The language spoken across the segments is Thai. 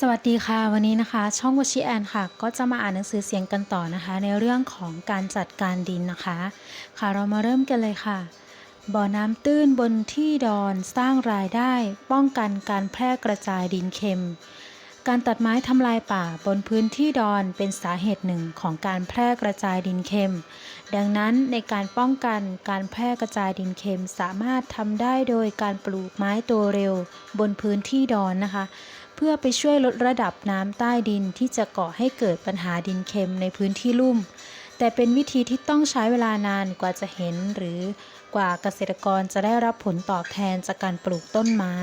สวัสดีค่ะ วันนี้นะคะ ช่องวชิแอนค่ะ ก็จะมาอ่านหนังสือเสียงกันต่อนะคะ ในเรื่องของการจัดการดินนะคะ ค่ะเรามาเริ่มกันเลยค่ะ บ่อน้ำตื้นบนที่ดอนสร้างรายได้ ป้องกันการแพร่กระจายดินเค็ม การตัดไม้ทำลายป่าบนพื้นที่ดอนเป็นสาเหตุหนึ่งของการแพร่กระจายดินเค็ม ดังนั้นในการป้องกันการแพร่กระจายดินเค็มสามารถทำได้โดยการปลูกไม้ตัวเร็ว บนพื้นที่ดอนนะคะ เพื่อไปช่วยลดระดับน้ำใต้ดินที่จะก่อให้เกิดปัญหาดินเค็มในพื้นที่ลุ่ม แต่เป็นวิธีที่ต้องใช้เวลานานกว่าจะเห็น หรือกว่าเกษตรกรจะได้รับผลตอบแทนจากการปลูกต้นไม้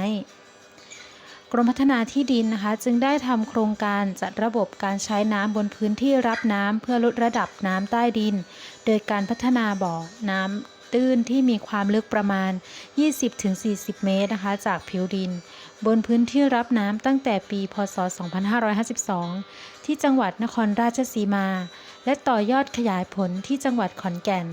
กรมพัฒนาที่ดินนะคะ จึงได้ทำโครงการจัดระบบการใช้น้ำบนพื้นที่รับน้ำเพื่อลดระดับน้ำใต้ดิน โดยการพัฒนาบ่อน้ำตื้นที่มีความลึกประมาณ 20-40 เมตรนะคะ จากผิวดิน บนพื้นที่รับน้ำตั้งแต่ปี พศ 2552 ที่จังหวัดนครราชสีมา และต่อยอดขยายผลที่จังหวัดขอนแก่น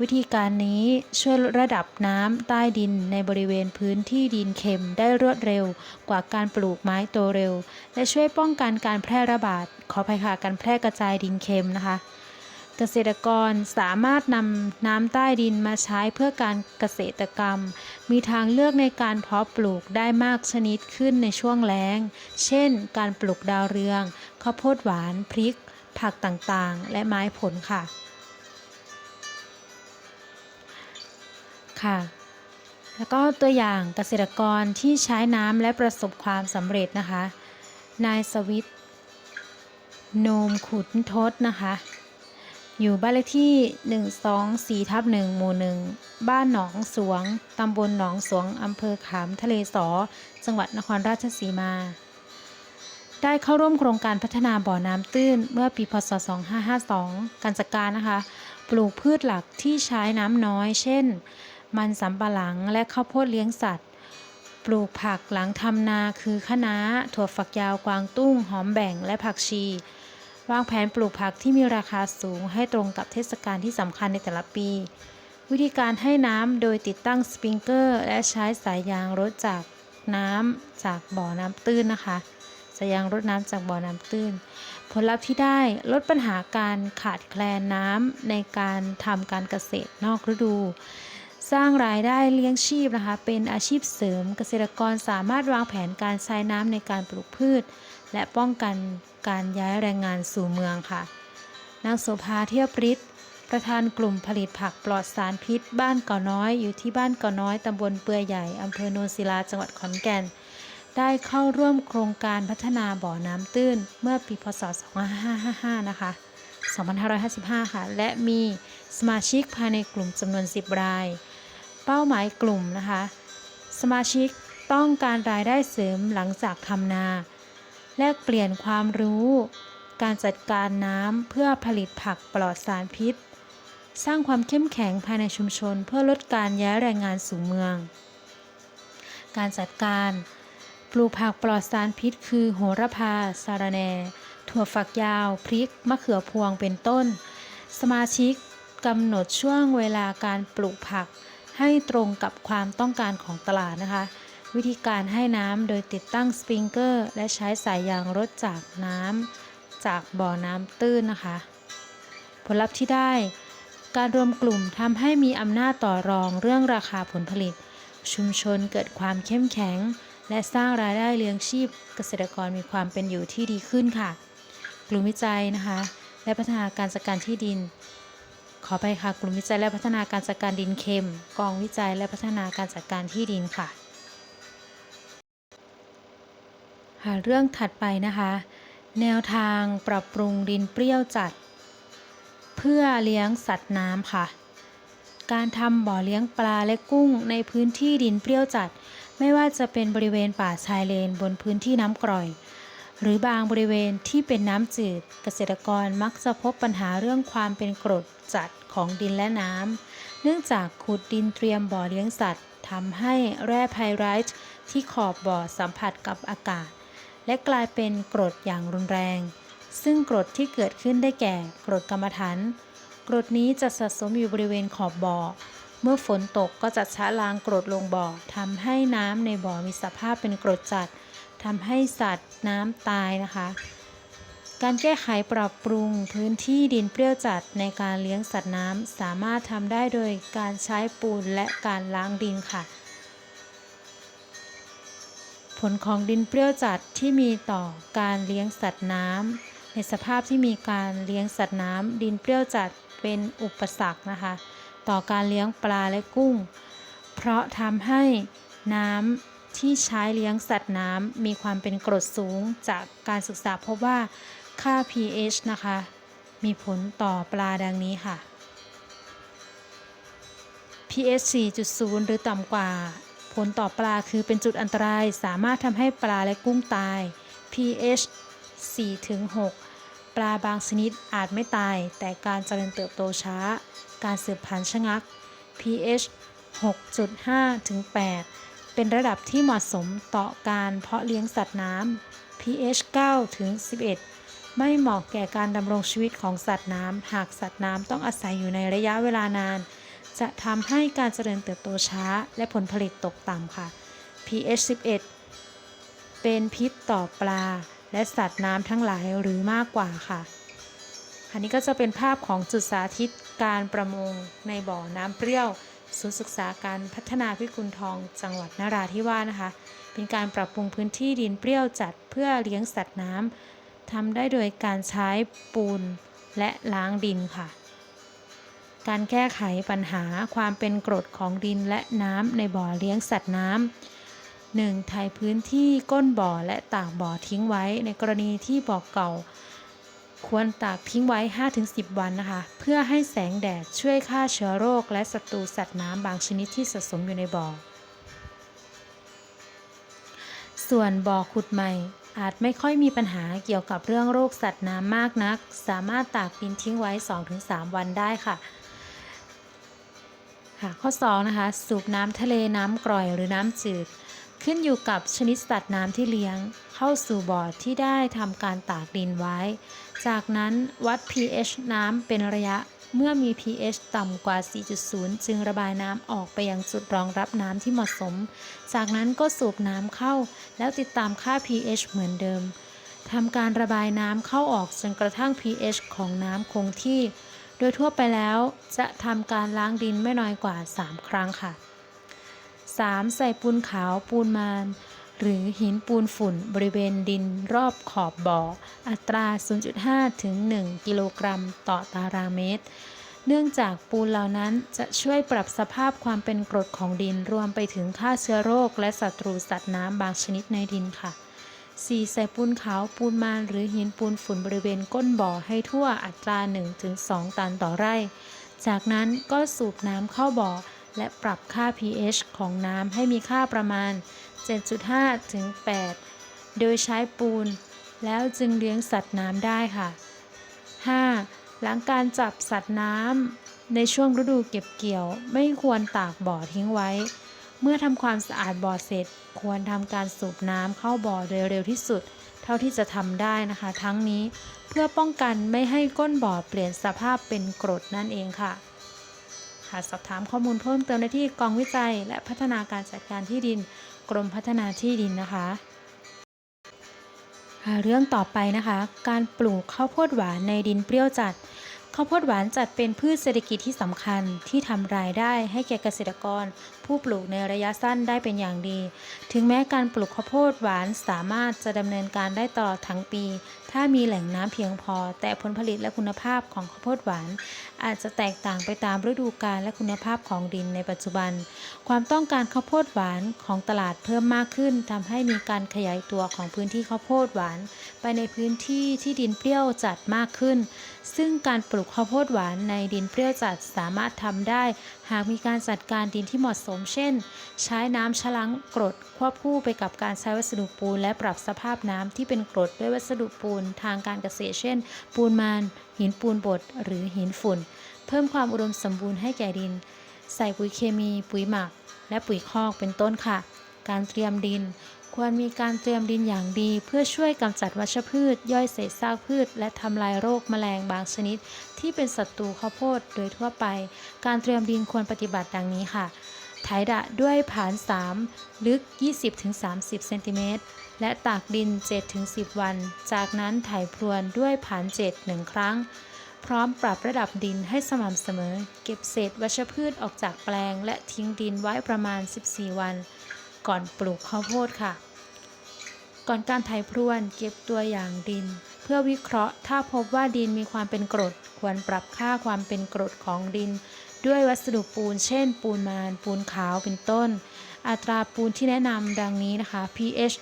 วิธีการนี้ช่วยลดระดับน้ำใต้ดินในบริเวณพื้นที่ดินเค็มได้รวดเร็วกว่าการปลูกไม้โตเร็ว และช่วยป้องกันการแพร่ระบาดขออภัยค่ะการแพร่กระจายดินเค็มนะคะ เกษตรกรสามารถนำน้ำใต้ดินมาใช้เพื่อการเกษตรกรรม มีทางเลือกในการเพาะปลูกได้มากชนิดขึ้นในช่วงแล้ง เช่น การปลูกดาวเรือง ข้าวโพดหวาน พริก ผักต่างๆ และไม้ผลค่ะ ค่ะ แล้วก็ตัวอย่างเกษตรกรที่ใช้น้ำและประสบความสำเร็จนะคะ นายสวิตโนมขุนทศนะคะ อยู่บ้านเลขที่ 124ทับ1หมู่ 1 บ้านหนองสวง ตำบลหนองสวง อำเภอขามทะเลสอ จังหวัดนครราชสีมา ได้เข้าร่วมโครงการพัฒนาบ่อน้ำตื้นเมื่อปีพศ 2552 การจัดการนะคะ ปลูกพืชหลักที่ใช้น้ำน้อย เช่น มันสำปะหลังและข้าวโพดเลี้ยงสัตว์ ปลูกผักหลังทำนาคือคะน้า ถั่วฝักยาวกวางตุ้ง หอมแบ่งและผักชี วางแผนปลูกผักที่มีราคาสูงให้ตรงกับเทศกาลที่สำคัญในแต่ละปี วิธีการให้น้ำโดยติดตั้งสปริงเกอร์ และใช้สายยางรดจากน้ำจากบ่อน้ำตื้นนะคะสายยางรดน้ำจากบ่อน้ำตื้น ผลลัพธ์ที่ได้ลดปัญหาการขาดแคลนน้ำในการทำการเกษตรนอกฤดู สร้างรายได้เลี้ยงชีพนะคะ เป็นอาชีพเสริมเกษตรกรสามารถวางแผนการใช้น้ำในการปลูกพืช และป้องกันการย้ายแรงงานสู่เมืองค่ะ นางโสภาเทียบฤทธิ์ประธานกลุ่มผลิตผักปลอดสารพิษ บ้านเก่าน้อยอยู่ที่บ้านเก่าน้อยตำบลเปือใหญ่อำเภอโนนศิลาจังหวัดขอนแก่น ได้เข้าร่วมโครงการพัฒนาบ่อน้ำตื้นเมื่อปีพศ 2555 นะคะ 2555 ค่ะ และมีสมาชิกภายในกลุ่มจำนวน 10 ราย เป้าหมายกลุ่มนะคะ สมาชิกต้องการรายได้เสริมหลังจากทำนา แลกเปลี่ยนความรู้ การจัดการน้ำเพื่อผลิตผักปลอดสารพิษ สร้างความเข้มแข็งภายในชุมชน เพื่อลดการย้ายแรงงานสู่เมือง การจัดการปลูกผักปลอดสารพิษ คือโหระพา สาระแหน่ ถั่วฝักยาว พริก มะเขือพวง เป็นต้น สมาชิกกำหนดช่วงเวลาการปลูกผักให้ตรงกับความต้องการของตลาดนะคะ วิธีการให้น้ำโดยติดตั้งสปริงเกอร์ และใช้สายยางรดจากน้ำจากบ่อน้ำตื้นนะคะ ผลลัพธ์ที่ได้ การรวมกลุ่มทำให้มีอำนาจต่อรองเรื่องราคาผลผลิต ชุมชนเกิดความเข้มแข็ง และสร้างรายได้เลี้ยงชีพ เกษตรกรมีความเป็นอยู่ที่ดีขึ้นค่ะ กลุ่มวิจัยนะคะ และพัฒนาการจัดการที่ดินขอไปค่ะ กลุ่มวิจัยและพัฒนาการจัดการดินเค็ม กองวิจัยและพัฒนาการจัดการที่ดินค่ะ ค่ะเรื่องถัดไปนะคะ แนวทางปรับปรุงดินเปรี้ยวจัด เพื่อเลี้ยงสัตว์น้ำค่ะ การทำบ่อเลี้ยงปลาและกุ้งในพื้นที่ดินเปรี้ยวจัด ไม่ว่าจะเป็นบริเวณป่าชายเลนบนพื้นที่น้ำกร่อย หรือบางบริเวณที่เป็นน้ำจืด เกษตรกรมักจะพบปัญหาเรื่องความเป็นกรดจัดของดินและน้ำเนื่องจากขุดดินเตรียมบ่อเลี้ยงสัตว์ทำให้แร่ไพไรท์ที่ขอบบ่อสัมผัสกับอากาศ และกลายเป็นกรดอย่างรุนแรง ซึ่งกรดที่เกิดขึ้นได้แก่กรดกรรมฐานกรดนี้จะสะสมอยู่บริเวณขอบบ่อ เมื่อฝนตกก็จะชะล้างกรดลงบ่อทำให้น้ำในบ่อมีสภาพเป็นกรดจัดทำให้สัตว์น้ำตายนะคะ การแก้ไขปรับปรุงพื้นที่ดินเปรี้ยวจัดในการเลี้ยงสัตว์น้ำสามารถทำได้โดยการใช้ปูนและการล้างดินค่ะ ผลของดินเปรี้ยวจัดที่มีต่อการเลี้ยงสัตว์น้ำในสภาพที่มีการเลี้ยงสัตว์น้ำดินเปรี้ยวจัดเป็นอุปสรรคนะคะ ต่อการเลี้ยงปลาและกุ้ง เพราะทำให้น้ำที่ใช้เลี้ยงสัตว์น้ำมีความเป็นกรดสูงจากการศึกษาพบว่าค่า pH นะคะ มีผลต่อปลาดังนี้ค่ะ pH 4.0 หรือต่ำกว่า ผลต่อปลาคือเป็นจุดอันตรายสามารถทำให้ปลาและกุ้งตาย pH 4-6 ปลาบางชนิดอาจไม่ตาย แต่การเจริญเติบโตช้า การสืบพันธุ์ชะงัก pH 6.5-8 เป็นระดับที่เหมาะสมต่อการเพาะเลี้ยงสัตว์น้ำ pH 9-11 ไม่เหมาะแก่การดำรงชีวิตของสัตว์น้ำ หากสัตว์น้ำต้องอาศัยอยู่ในระยะเวลานาน จะทำให้การเจริญเติบโตช้า และผลผลิตตกต่ำค่ะ pH 11 เป็นพิษต่อปลา และสัตว์น้ำทั้งหลายหรือมากกว่าค่ะ อันนี้ก็จะเป็นภาพของจุดสาธิตการประมงในบ่อน้ำเปรี้ยวศูนย์ศึกษาการพัฒนาพิกุลทองจังหวัดนราธิวาสนะคะ เป็นการปรับปรุงพื้นที่ดินเปรี้ยวจัดเพื่อเลี้ยงสัตว์น้ำทำได้โดยการใช้ปูนและล้างดินค่ะ การแก้ไขปัญหาความเป็นกรดของดินและน้ำในบ่อเลี้ยงสัตว์น้ำ 1. ไถพื้นที่ก้นบ่อและตากบ่อทิ้งไว้ ในกรณีที่บ่อเก่า ควรตากทิ้งไว้ 5-10 วันนะคะ เพื่อให้แสงแดดช่วยฆ่าเชื้อโรค และศัตรูสัตว์น้ำบางชนิดที่สะสมอยู่ในบ่อ ส่วนบ่อขุดใหม่อาจไม่ค่อยมีปัญหาเกี่ยวกับเรื่องโรคสัตว์น้ำมากนัก สามารถตากดินทิ้งไว้ 2-3 วันได้ค่ะ ค่ะ ข้อ2นะคะ สูบน้ำทะเลน้ำกร่อยหรือน้ำจืด ขึ้นอยู่กับชนิดสัตว์น้ำที่เลี้ยง เข้าสู่บ่อที่ได้ทำการตากดินไว้ จากนั้นวัด pH น้ำเป็นระยะเมื่อมี pH ต่ำกว่า 4.0 จึงระบายน้ำออกไปยังจุดรองรับน้ำที่เหมาะสม จากนั้นก็สูบน้ำเข้า แล้วติดตามค่า pH เหมือนเดิมทำการระบายน้ำเข้าออกจนกระทั่ง pH ของน้ำคงที่ โดยทั่วไปแล้วจะทำการล้างดินไม่น้อยกว่า 3 ครั้งค่ะ 3. ใส่ปูนขาวปูนมานหรือหินปูนฝุ่นบริเวณดินรอบขอบบ่อ อัตรา 0.5 ถึง 1 กิโลกรัมต่อตารางเมตร เนื่องจากปูนเหล่านั้นจะช่วยปรับสภาพความเป็นกรดของดินรวมไปถึงฆ่าเชื้อโรคและศัตรูสัตว์น้ำบางชนิดในดินค่ะ 4. ใส่ปูนขาวปูนมานหรือหินปูนฝุ่นบริเวณก้นบ่อให้ทั่วอัตรา 1-2 ตันต่อไร่ จากนั้นก็สูบน้ำเข้าบ่อ และปรับค่า pH ของน้ำให้มีค่าประมาณ 7.5 ถึง 8 โดยใช้ปูน แล้วจึงเลี้ยงสัตว์น้ำได้ค่ะ 5. หลังการจับสัตว์น้ำในช่วงฤดูเก็บเกี่ยวไม่ควรตากบ่อทิ้งไว้ เมื่อทำความสะอาดบ่อเสร็จ ควรทำการสูบน้ำเข้าบ่อโดยเร็วที่สุด เท่าที่จะทำได้นะคะ ทั้งนี้เพื่อป้องกันไม่ให้ก้นบ่อเปลี่ยนสภาพเป็นกรดนั่นเองค่ะค่ะสอบถามข้อมูลเพิ่มเติมได้ที่กองวิจัย และพัฒนาการจัดการที่ดิน กรมพัฒนาที่ดินนะคะค่ะเรื่องต่อไปนะคะ การปลูกข้าวโพดหวานในดินเปรี้ยวจัด ข้าวโพดหวานจัดเป็นพืชเศรษฐกิจที่สำคัญที่ทำรายได้ให้แก่เกษตรกร ผู้ปลูกในระยะสั้นได้เป็นอย่างดี ถึงแม้การปลูกข้าวโพดหวานสามารถจะดำเนินการได้ตลอดทั้งปี ถ้ามีแหล่งน้ำเพียงพอ แต่ผลผลิตและคุณภาพของข้าวโพดหวาน อาจจะแตกต่างไปตามฤดูกาลและคุณภาพของดินในปัจจุบัน ความต้องการข้าวโพดหวานของตลาดเพิ่มมากขึ้นทำให้มีการขยายตัวของพื้นที่ข้าวโพดหวาน ไปในพื้นที่ที่ดินเปรี้ยวจัดมากขึ้น ซึ่งการปลูกข้าวโพดหวานในดินเปรี้ยวจัดสามารถทำได้ หากมีการจัดการดินที่เหมาะสม เช่น ใช้น้ำชะล้างกรดควบคู่ไปกับการใช้วัสดุปูนและปรับสภาพน้ำที่เป็นกรดด้วยวัสดุปูนทางการเกษตรเช่น ปูนมาน หินปูนบด หรือหินฝุ่น เพิ่มความอุดมสมบูรณ์ให้แก่ดิน ใส่ปุ๋ยเคมี ปุ๋ยหมัก และปุ๋ยคอกเป็นต้นค่ะ การเตรียมดิน ควรมีการเตรียมดินอย่างดี เพื่อช่วยกำจัดวัชพืช ย่อยเศษซากพืช และทำลายโรคแมลงบางชนิด ที่เป็นศัตรูข้าวโพดโดยทั่วไป การเตรียมดินควรปฏิบัติดังนี้ค่ะ ไถดะด้วยผาน 3 ลึก 20-30 เซนติเมตร และตากดิน 7-10 วัน จากนั้นไถพรวนด้วยผาน 7 1 ครั้ง พร้อมปรับระดับดินให้สม่ำเสมอ เก็บเศษวัชพืชออกจากแปลง และทิ้งดินไว้ประมาณ 14 วัน ก่อนปลูกข้าวโพดค่ะ ก่อนการไถพรวนเก็บตัวอย่างดิน เพื่อวิเคราะห์ ถ้าพบว่าดินมีความเป็นกรด ควรปรับค่าความเป็นกรดของดิน ด้วยวัสดุปูน เช่น ปูนมาน ปูนขาวเป็นต้น อัตราปูนที่แนะนำดังนี้นะคะ pH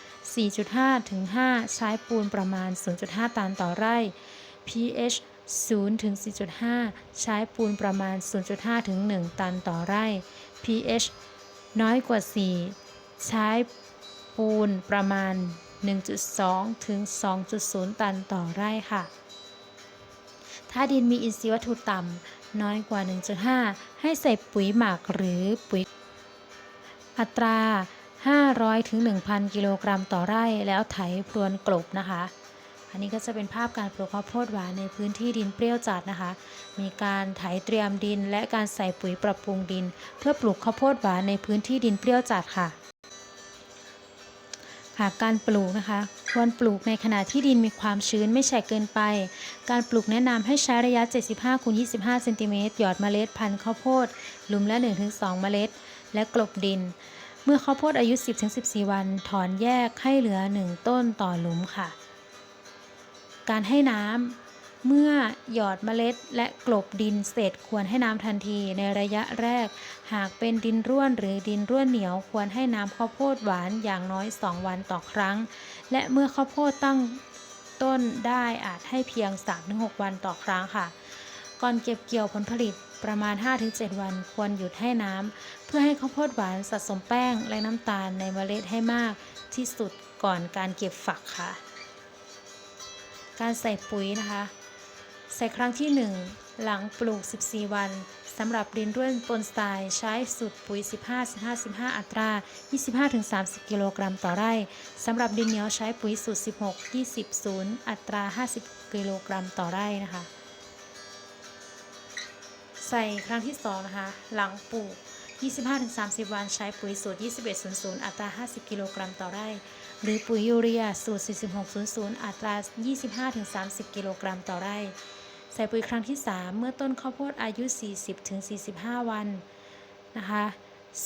4.5 ถึง 5 ใช้ปูนประมาณ 0.5 ตันต่อไร่ pH 0 ถึง 4.5 ใช้ปูนประมาณ 0.5 ถึง 1 ตันต่อไร่ pH น้อยกว่า 4 ใช้ปูนประมาณ 1.2 ถึง 2.0 ตันต่อไร่ค่ะ ถ้าดินมีอินทรีย์วัตถุต่ำ น้อยกว่า 1.5 ให้ใส่ปุ๋ยหมักหรือปุ๋ย อัตรา 500ถึง1,000 กิโลกรัมต่อไร่แล้วไถพรวนกลบนะคะ อันนี้ก็จะเป็นภาพการปลูกข้าวโพดหวานในพื้นที่ดินเปรี้ยวจัดนะคะ มีการไถเตรียมดินและการใส่ปุ๋ยปรับปรุงดิน เพื่อปลูกข้าวโพดหวานในพื้นที่ดินเปรี้ยวจัดค่ะากการปลูกนะคะ ควรปลูกในขณะที่ดินมีความชื้นไม่แฉะเกินไป การปลูกแนะนำให้ใช้ระยะ 75คูณ25เซนติเมตรหยอดเมล็ดพันธุ์ข้าวโพดหลุมละ 1-2 เมล็ด และกลบดิน เมื่อข้าวโพดอายุ 10-14 วัน ถอนแยกให้เหลือ 1 ต้นต่อหลุมค่ะ การให้น้ำ เมื่อหยอดเมล็ดและกลบดินเสร็จควรให้น้ำทันทีในระยะแรก หากเป็นดินร่วนหรือดินร่วนเหนียวควรให้น้ำข้าวโพดหวานอย่างน้อย 2 วันต่อครั้ง และเมื่อข้าวโพดตั้งต้นได้อาจให้เพียง 3-6 วันต่อครั้งค่ะ ก่อนเก็บเกี่ยวผลผลิตประมาณ 5-7 วันควรหยุดให้น้ำเพื่อให้ข้าวโพดหวานสะสมแป้งและน้ำตาลในเมล็ดให้มากที่สุดก่อนการเก็บฝักค่ะ การใส่ปุ๋ยนะคะ ใส่ครั้งที่ 1 หลังปลูก 14 วันสำหรับดินร่วนปนทรายใช้สูตรปุ๋ย15-15 อัตรา 25-30 กิโลกรัมต่อไร่สำหรับดินเหนียวใช้ปุ๋ยสูตร 16-20 0 อัตรา 50 กิโลกรัมต่อไร่นะคะ ใส่ครั้งที่ 2 นะคะ หลังปลูก 25-30 วันใช้ปุ๋ยสูตร 21-00 อัตรา 50 กิโลกรัมต่อไร่ หรือปุ๋ยยูเรียสูตร 4600 อัตรา 25-30 กิโลกรัมต่อไร่ ใส่ปุ๋ยครั้งที่ 3 เมื่อต้นข้าวโพดอายุ 40-45 วันนะคะ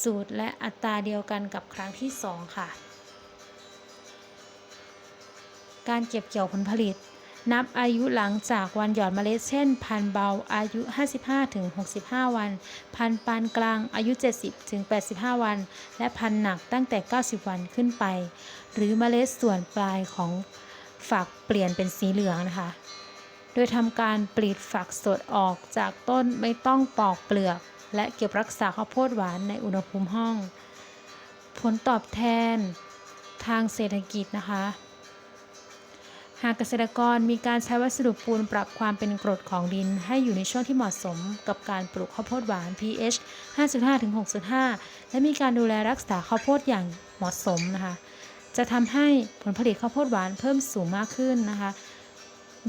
สูตรและอัตราเดียวกันกับครั้งที่ 2 ค่ะ การเก็บเกี่ยวผลผลิต นับอายุหลังจากวันหยอดเมล็ดเช่น พันเบาอายุ 55-65 วัน พันปานกลางอายุ 70-85 วัน และพันหนักตั้งแต่ 90 วันขึ้นไป หรือเมล็ดส่วนปลายของฝักเปลี่ยนเป็นสีเหลืองนะคะ โดยทำการปลีดฝักสดออกจากต้นไม่ต้องปอกเปลือก และเก็บรักษาข้าวโพดหวานในอุณหภูมิห้อง ผลตอบแทนทางเศรษฐกิจนะคะ หากเกษตรกรมีการใช้วัสดุปูนปรับความเป็นกรดของดิน ให้อยู่ในช่วงที่เหมาะสมกับการปลูกข้าวโพดหวาน pH 5.5-6.5 และมีการดูแลรักษาข้าวโพดอย่างเหมาะสมนะคะ จะทำให้ผลผลิตข้าวโพดหวานเพิ่มสูงมากขึ้นนะคะ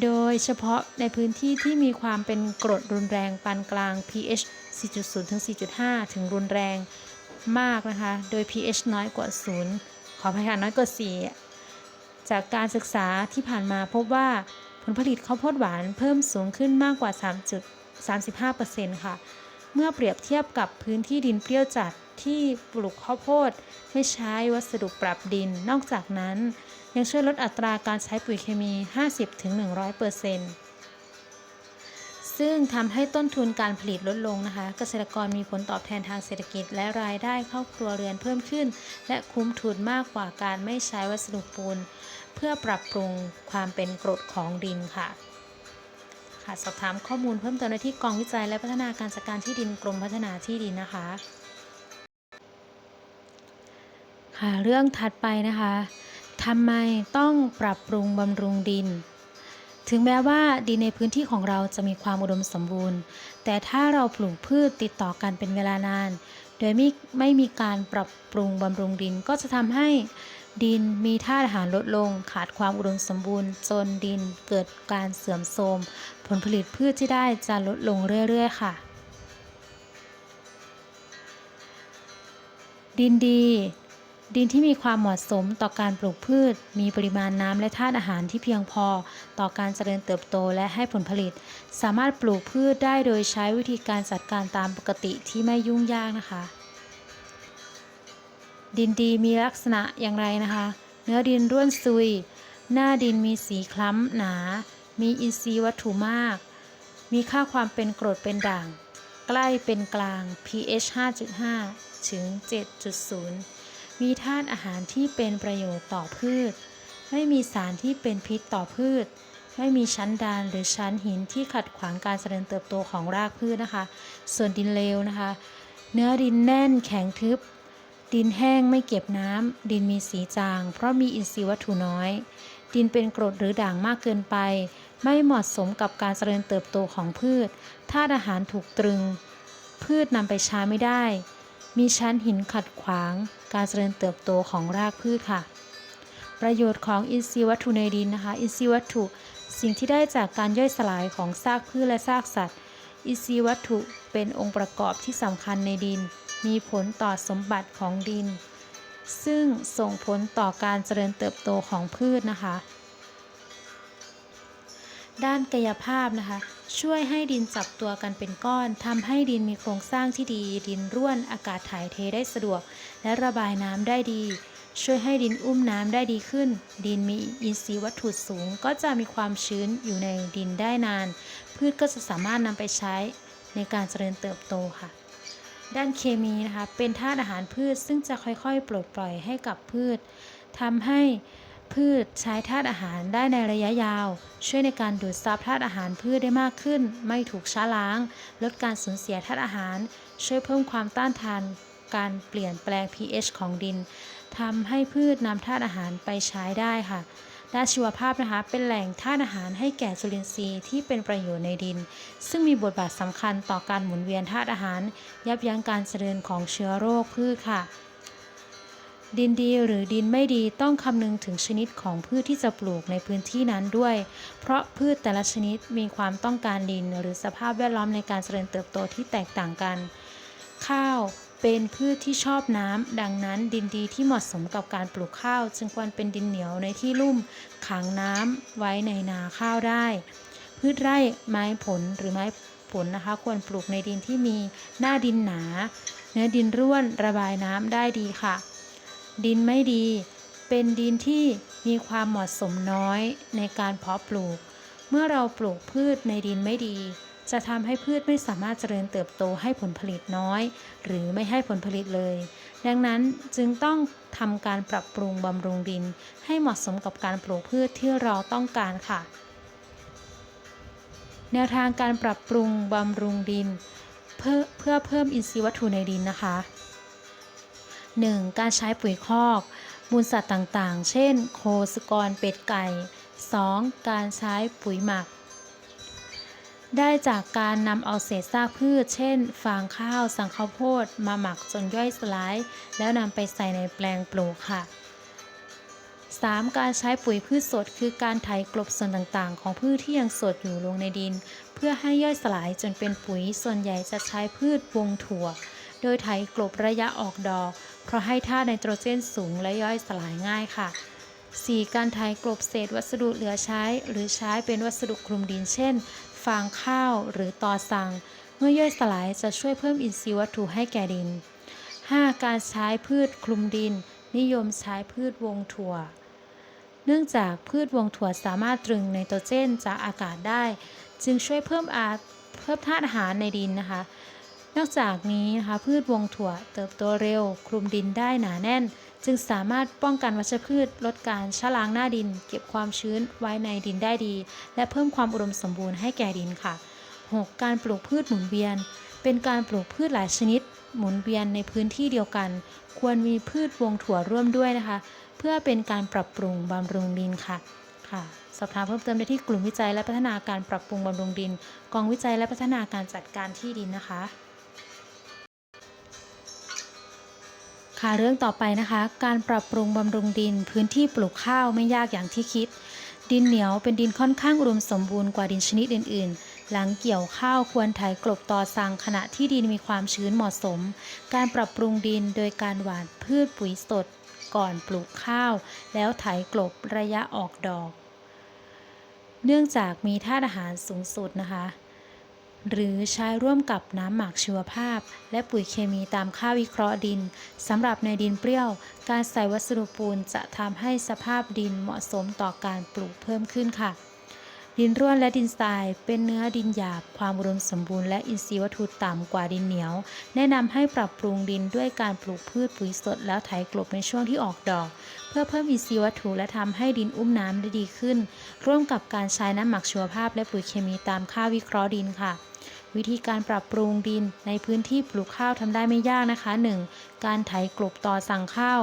โดยเฉพาะในพื้นที่ที่มีความเป็นกรดรุนแรงปานกลาง pH 4.0 ถึง 4.5 ถึงรุนแรงมากนะคะ โดย pH น้อยกว่า 0 ขออภัยค่ะน้อยกว่า 4 จากการศึกษาที่ผ่านมาพบว่าผลผลิตข้าวโพดหวานเพิ่มสูงขึ้นมากกว่า 3.35%ค่ะ เมื่อเปรียบเทียบกับพื้นที่ดินเปรี้ยวจัดที่ปลูกข้าวโพด ไม่ใช้วัสดุปรับดิน นอกจากนั้น ยังช่วยลดอัตราการใช้ปุ๋ยเคมี 50-100%ซึ่งทำให้ต้นทุนการผลิตลดลงนะคะ เกษตรกรมีผลตอบแทนทางเศรษฐกิจ และรายได้เข้าครัวเรือนเพิ่มขึ้น และคุ้มทุนมากกว่าการไม่ใช้วัสดุปูน เพื่อปรับปรุงความเป็นกรดของดินค่ะค่ะสอบถามข้อมูลเพิ่มเติมได้ที่กองวิจัยและพัฒนาการจัดการที่ดินกรมพัฒนาที่ดินนะคะค่ะเรื่องถัดไปนะคะ ทำไมต้องปรับปรุงบำรุงดิน ถึงแม้ว่าดินในพื้นที่ของเราจะมีความอุดมสมบูรณ์ แต่ถ้าเราปลูกพืชติดต่อกันเป็นเวลานาน โดยไม่ไม่มีการปรับปรุงบำรุงดินก็จะทำให้ดินมีธาตุอาหารลดลง ขาดความอุดมสมบูรณ์ จนดินเกิดการเสื่อมโทรม ผลผลิตพืชที่ได้จะลดลงเรื่อยๆ ค่ะ ดินดี ดินที่มีความเหมาะสมต่อการปลูกพืช มีปริมาณน้ำและธาตุอาหารที่เพียงพอ ต่อการเจริญเติบโตและให้ผลผลิต สามารถปลูกพืชได้โดยใช้วิธีการจัดการตามปกติที่ไม่ยุ่งยากนะคะ ดินดีมีลักษณะอย่างไรนะคะ เนื้อดินร่วนซุย หน้าดินมีสีคล้ำหนา มีอินทรีย์วัตถุมาก มีค่าความเป็นกรดเป็นด่าง ใกล้เป็นกลาง pH 5.5 ถึง 7.0 มีธาตุอาหารที่เป็นประโยชน์ต่อพืช ไม่มีสารที่เป็นพิษต่อพืช ไม่มีชั้นดานหรือชั้นหินที่ขัดขวางการเจริญเติบโตของรากพืชนะคะ ส่วนดินเลวนะคะ เนื้อดินแน่นแข็งทึบ ดินแห้งไม่เก็บน้ำ ดินมีสีจาง เพราะมีอินทรีย์วัตถุน้อย ดินเป็นกรดหรือด่างมากเกินไป ไม่เหมาะสมกับการเจริญเติบโตของพืชธาตุอาหารถูกตรึง พืชนำไปใช้ไม่ได้ มีชั้นหินขัดขวาง การเจริญเติบโตของรากพืชค่ะ ประโยชน์ของอินทรีย์วัตถุในดินนะคะ อินทรีย์วัตถุสิ่งที่ได้จากการย่อยสลายของซากพืชและซากสัตว์ อินทรีย์วัตถุเป็นองค์ประกอบที่สำคัญในดิน มีผลต่อสมบัติของดิน ซึ่งส่งผลต่อการเจริญเติบโตของพืชนะคะ ด้านกายภาพนะคะ ช่วยให้ดินจับตัวกันเป็นก้อนทำให้ดินมีโครงสร้างที่ดี ดินร่วนอากาศถ่ายเทได้สะดวก และระบายน้ำได้ดี ช่วยให้ดินอุ้มน้ำได้ดีขึ้น ดินมีอินทรีย์วัตถุสูง ก็จะมีความชื้นอยู่ในดินได้นาน พืชก็จะสามารถนำไปใช้ในการเจริญเติบโตค่ะด้านเคมีนะคะ เป็นธาตุอาหารพืชซึ่งจะค่อยๆ ปลดปล่อยให้กับพืชทำให้ พืชใช้ธาตุอาหารได้ในระยะยาว ช่วยในการดูดซับธาตุอาหารพืชได้มากขึ้น ไม่ถูกช้าล้าง ลดการสูญเสียธาตุอาหาร ช่วยเพิ่มความต้านทานการเปลี่ยนแปลง pH ของดินทำให้พืชนำธาตุอาหารไปใช้ได้ค่ะด้านชีวภาพนะคะ เป็นแหล่งธาตุอาหารให้แก่จุลินทรีย์ที่เป็นประโยชน์ในดิน ซึ่งมีบทบาทสำคัญต่อการหมุนเวียนธาตุอาหาร ยับยั้งการเจริญของเชื้อโรคพืชค่ะ ดินดีหรือดินไม่ดีต้องคำนึงถึงชนิดของพืชที่จะปลูกในพื้นที่นั้นด้วย เพราะพืชแต่ละชนิดมีความต้องการดินหรือสภาพแวดล้อมในการเจริญเติบโตที่แตกต่างกัน ข้าวเป็นพืชที่ชอบน้ำ ดังนั้นดินดีที่เหมาะสมกับการปลูกข้าว จึงควรเป็นดินเหนียวในที่ลุ่ม ขังน้ำไว้ในนาข้าวได้ พืชไร่ไม้ผลหรือไม้ผลนะคะ ควรปลูกในดินที่มีหน้าดินหนา เนื้อดินร่วนระบายน้ำได้ดีค่ะ ดินไม่ดี เป็นดินที่มีความเหมาะสมน้อยในการเพาะปลูก เมื่อเราปลูกพืชในดินไม่ดี จะทำให้พืชไม่สามารถเจริญเติบโตให้ผลผลิตน้อย หรือไม่ให้ผลผลิตเลย ดังนั้นจึงต้องทำการปรับปรุงบำรุงดิน ให้เหมาะสมกับการปลูกพืชที่เราต้องการค่ะ แนวทางการปรับปรุงบำรุงดิน เพื่อเพื่อเพิ่มอินทรีย์วัตถุในดินนะคะ 1. การใช้ปุ๋ยคอก มูลสัตว์ต่างๆ เช่น โคสกรเป็ดไก่ 2. การใช้ปุ๋ยหมัก ได้จากการนำเอาเศษซากพืช เช่น ฟางข้าว สังข้าวโพด มาหมักจนย่อยสลาย แล้วนำไปใส่ในแปลงปลูกค่ะ 3. การใช้ปุ๋ยพืชสด คือการไถกลบส่วนต่างๆ ของพืชที่ยังสดอยู่ลงในดิน เพื่อให้ย่อยสลายจนเป็นปุ๋ย ส่วนใหญ่จะใช้พืชวงถั่ว โดยไถกลบระยะออกดอก เพราะให้ธาตุไนโตรเจนสูงและย่อยสลายง่ายค่ะ 4. การไถกลบเศษวัสดุเหลือใช้ หรือใช้เป็นวัสดุคลุมดินเช่น ฟางข้าวหรือตอสัง เมื่อย่อยสลายจะช่วยเพิ่มอินทรีย์วัตถุให้แก่ดิน 5. การใช้พืชคลุมดิน นิยมใช้พืชวงถั่ว เนื่องจากพืชวงถั่วสามารถตรึงไนโตรเจนจากอากาศได้ จึงช่วยเพิ่มอาเพิ่มธาตุอาหารในดินนะคะ นอกจากนี้นะคะพืชวงถั่วเติบโตเร็ว คลุมดินได้หนาแน่น จึงสามารถป้องกันวัชพืช ลดการชะล้างหน้าดิน เก็บความชื้นไว้ในดินได้ดี และเพิ่มความอุดมสมบูรณ์ให้แก่ดินค่ะ 6. การปลูกพืชหมุนเวียน เป็นการปลูกพืชหลายชนิด หมุนเวียนในพื้นที่เดียวกัน ควรมีพืชวงถั่วร่วมด้วยนะคะ เพื่อเป็นการปรับปรุงบำรุงดินค่ะค่ะสอบถามเพิ่มเติมได้ที่กลุ่มวิจัยและพัฒนาการปรับปรุงบำรุงดิน กองวิจัยและพัฒนาการจัดการที่ดินนะคะ ค่ะเรื่องต่อไปนะคะ การปรับปรุงบำรุงดิน พื้นที่ปลูกข้าวไม่ยากอย่างที่คิด ดินเหนียวเป็นดินค่อนข้างอุดมสมบูรณ์กว่าดินชนิดอื่นหลังเกี่ยวข้าวควรไถกลบต่อสังขณะที่ดินมีความชื้นเหมาะสม การปรับปรุงดินโดยการหว่านพืชปุ๋ยสด ก่อนปลูกข้าว แล้วไถกลบระยะออกดอก เนื่องจากมีธาตุอาหารสูงสุดนะคะ หรือใช้ร่วมกับน้ำหมักชีวภาพ และปุ๋ยเคมีตามค่าวิเคราะห์ดินสำหรับในดินเปรี้ยว การใส่วัสดุปูนจะทำให้สภาพดินเหมาะสมต่อการปลูกเพิ่มขึ้นค่ะ ดินร่วนและดินทราย เป็นเนื้อดินหยาบ ความอุดมสมบูรณ์และอินทรีย์วัตถุต่ำกว่าดินเหนียว แนะนำให้ปรับปรุงดินด้วยการปลูกพืชปุ๋ยสดแล้วไถกลบในช่วงที่ออกดอก เพื่อเพิ่มอินทรีย์วัตถุและทำให้ดินอุ้มน้ำได้ดีขึ้น ร่วมกับการใช้น้ำหมักชีวภาพและปุ๋ยเคมีตามค่าวิเคราะห์ดินค่ะ วิธีการปรับปรุงดินในพื้นที่ปลูกข้าวทำได้ไม่ยากนะคะ 1. การไถกลบต่อสั่งข้าว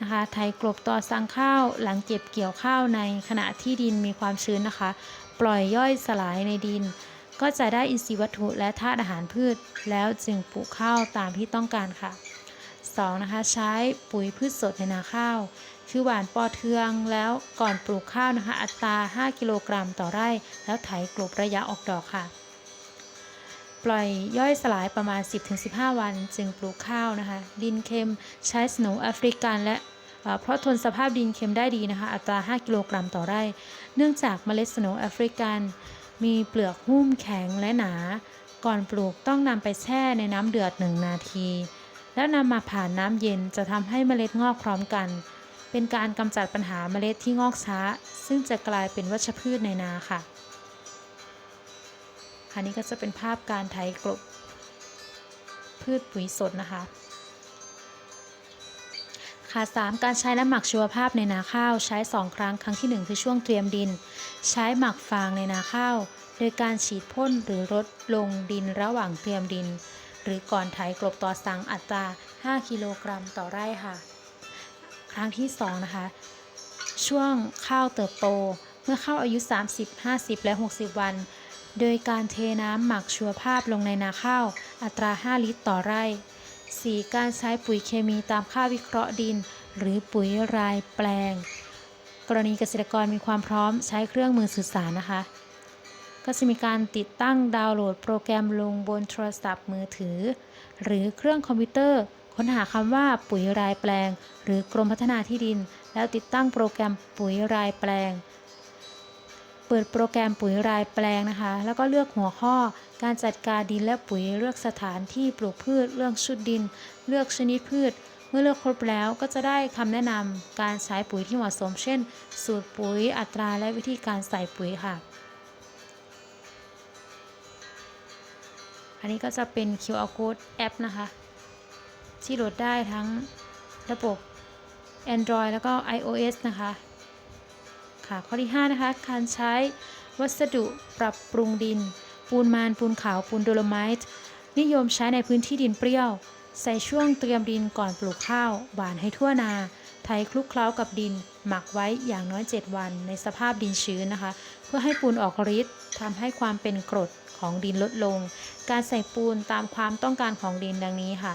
นะคะไถกลบต่อสั่งข้าวหลังเก็บเกี่ยวข้าวในขณะที่ดินมีความชื้นนะคะ ปล่อยย่อยสลายในดิน ก็จะได้อินทรีย์วัตถุและธาตุอาหารพืช แล้วจึงปลูกข้าวตามที่ต้องการค่ะ 2. นะคะใช้ปุ๋ยพืชสดในนาข้าว คือหวานปอเทืองแล้วก่อนปลูกข้าวนะคะอัตรา 5 กิโลกรัมต่อไร่ แล้วไถกลบระยะออกดอกค่ะ ปล่อยย่อยสลายประมาณ 10-15 วัน จึงปลูกข้าวนะคะ ดินเค็มใช้สโนว์แอฟริกันและเพราะทนสภาพดินเค็มได้ดีนะคะ อัตรา 5 กิโลกรัมต่อไร่ เนื่องจากเมล็ดสโนว์แอฟริกัน มีเปลือกหุ้มแข็งและหนา ก่อนปลูกต้องนำไปแช่ในน้ำเดือด 1 นาที แล้วนำมาผ่านน้ำเย็นจะทำให้เมล็ดงอกพร้อมกัน เป็นการกำจัดปัญหาเมล็ดที่งอกช้า ซึ่งจะกลายเป็นวัชพืชในนาค่ะ นนี้ก็จะเป็นภาพการไถกลบพืชปุ๋ยสดนะคะค่ะ 3. การใช้น้ำหมักชีวภาพในนาข้าวใช้ 2 ครั้ง ครั้งที่ 1 คือช่วงเตรียมดิน ใช้หมักฟางในนาข้าว โดยการฉีดพ่นหรือลดลงดินระหว่างเตรียมดิน หรือก่อนไถกลบต่อสังอัตรา 5 กิโลกรัมต่อไร่ค่ะ ครั้งที่ 2 นะคะ ช่วงข้าวเติบโต เมื่อข้าวอายุ 30 50 และ 60 วัน โดยการเทน้ำหมักชีวภาพลงในนาข้าว อัตรา 5 ลิตรต่อไร่ 4. การใช้ปุ๋ยเคมีตามค่าวิเคราะห์ดิน หรือปุ๋ยรายแปลง กรณีเกษตรกรมีความพร้อมใช้เครื่องมือสื่อสารนะคะ ก็จะมีการติดตั้งดาวน์โหลดโปรแกรมลงบนโทรศัพท์มือถือ หรือเครื่องคอมพิวเตอร์ ค้นหาคำว่าปุ๋ยรายแปลง หรือกรมพัฒนาที่ดิน แล้วติดตั้งโปรแกรมปุ๋ยรายแปลง เปิดโปรแกรมปุ๋ยรายแปลงนะคะ แล้วก็เลือกหัวข้อ การจัดการดินและปุ๋ย เลือกสถานที่ปลูกพืช เลือกชุดดิน เลือกชนิดพืช เมื่อเลือกครบแล้วก็จะได้คำแนะนำการใช้ปุ๋ยที่เหมาะสม เช่น สูตรปุ๋ย อัตรา และวิธีการใส่ปุ๋ยค่ะ อันนี้ก็จะเป็น QR code แอปนะคะ ที่โหลดได้ทั้งระบบ Android แล้วก็ iOS นะคะ ค่ะ ข้อที่ 5 นะคะ การใช้วัสดุปรับปรุงดิน ปูนมานปูนขาวปูนโดโลไมต์นิยมใช้ในพื้นที่ดินเปรี้ยว ใส่ช่วงเตรียมดินก่อนปลูกข้าวหวานให้ทั่วนาไถคลุกเคล้ากับดิน หมักไว้อย่างน้อย 7 วันในสภาพดินชื้นนะคะ เพื่อให้ปูนออกฤทธิ์ทำให้ความเป็นกรดของดินลดลง การใส่ปูนตามความต้องการของดินดังนี้ค่ะ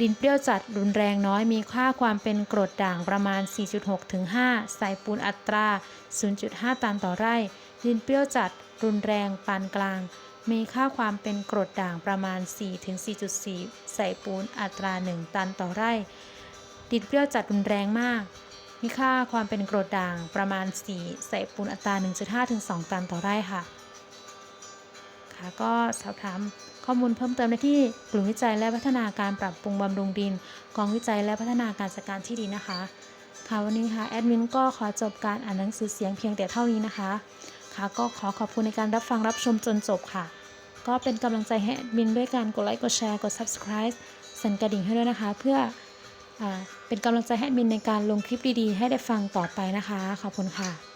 ดินเปรี้ยวจัดรุนแรงน้อยมีค่าความเป็นกรดด่างประมาณ 4.6ถึง5ใส่ปูนอัตรา 0.5 ตันต่อไร่ ดินเปรี้ยวจัดรุนแรงปานกลาง มีค่าความเป็นกรดด่างประมาณ 4 ถึง 4.4 ใส่ปูนอัตรา 1 ตันต่อไร่ ดินเปรี้ยวจัดรุนแรงมาก มีค่าความเป็นกรดด่างประมาณ 4 ใส่ปูนอัตรา 1.5 ถึง 2 ตันต่อไร่ค่ะ ค่ะก็สอบถาม ข้อมูลเพิ่มเติมได้ที่กลุ่มวิจัยและพัฒนาการปรับปรุงบำรุงดิน กองวิจัยและพัฒนาการจัดการที่ดินนะคะ ค่ะวันนี้ค่ะแอดมินก็ขอจบการอ่านหนังสือเสียงเพียงแต่เท่านี้นะคะ ค่ะก็ขอขอบคุณในการรับฟังรับชมจนจบค่ะ ก็เป็นกำลังใจให้แอดมินด้วยการกดไลค์กดแชร์กด subscribe สั่นกระดิ่งให้ด้วยนะคะ เพื่ออเป็นกำลังใจให้แอดมินในการลงคลิปดีๆ ให้ได้ฟังต่อไปนะคะ ขอบคุณค่ะ